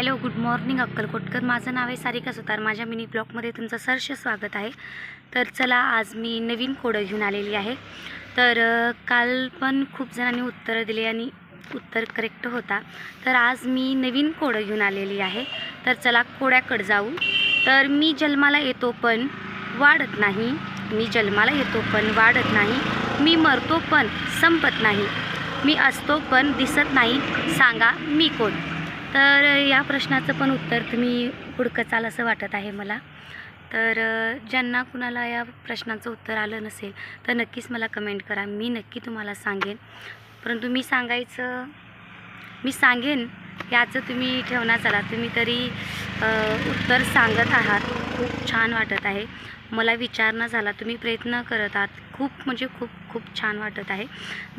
Hello good morning Akkalkotkar माझं नाव आहे सारिका सुतार. माझ्या मिनी ब्लॉगमध्ये तुमचं सहर्ष स्वागत आहे. तर चला आज मी नवीन कोडं घेऊन आलेली आहे. तर काल पण खूप जणांनी उत्तरं दिली आणि उत्तर करेक्ट होता. तर आज मी नवीन कोडं घेऊन आलेली आहे. तर चला कोड्याकडं जाऊ. तर मी जन्माला येतो पण वाढत नाही. मी जन्माला येतो पण वाढत नाही. मी मरतो पण संपत नाही. मी असतो पण दिसत नाही. सांगा मी कोण? तर या प्रश्नाचं पण उत्तर तुम्ही हुडकचाल असं वाटत आहे मला. तर ज्यांना कुणाला या प्रश्नाचं उत्तर आलं नसेल तर नक्कीच मला कमेंट करा. मी नक्की तुम्हाला सांगेन. परंतु मी सांगायचं मी सांगेन याचं तुम्ही ठेवणार चला. तुम्ही तरी उत्तर सांगत आहात. खूप छान वाटत आहे. मला विचार न झाला तुम्ही प्रयत्न करत आहात. खूप म्हणजे खूप खूप छान वाटत आहे.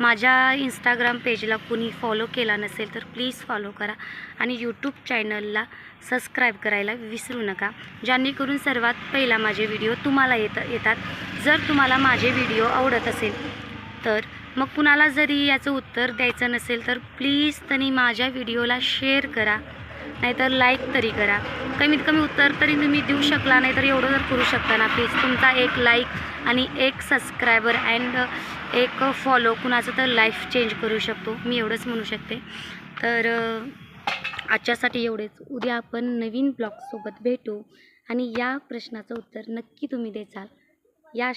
माझ्या इंस्टाग्राम पेजला कुणी फॉलो केला नसेल तर प्लीज फॉलो करा आणि यूट्यूब चॅनलला सबस्क्राईब करायला विसरू नका. जेणेकरून सर्वात पहिला माझे व्हिडिओ तुम्हाला येत येतात. जर तुम्हाला माझे व्हिडिओ आवडत असेल तर मग कुणाला जरी याचं उत्तर द्यायचं नसेल तर प्लीज त्यांनी माझ्या व्हिडिओला शेअर करा. नाहीतर लाईक तरी करा. कमीत कमी उत्तर तरी तुम्ही देऊ शकला नाही तर एवढं जर करू शकता ना. प्लीज तुमचा एक लाईक आणि एक सबस्क्रायबर अँड एक फॉलो कुणाचं तर लाईफ चेंज करू शकतो. मी एवढंच म्हणू शकते. तर आजच्यासाठी एवढेच. उद्या आपण नवीन ब्लॉगसोबत भेटू आणि या प्रश्नाचं उत्तर नक्की तुम्ही देचाल. या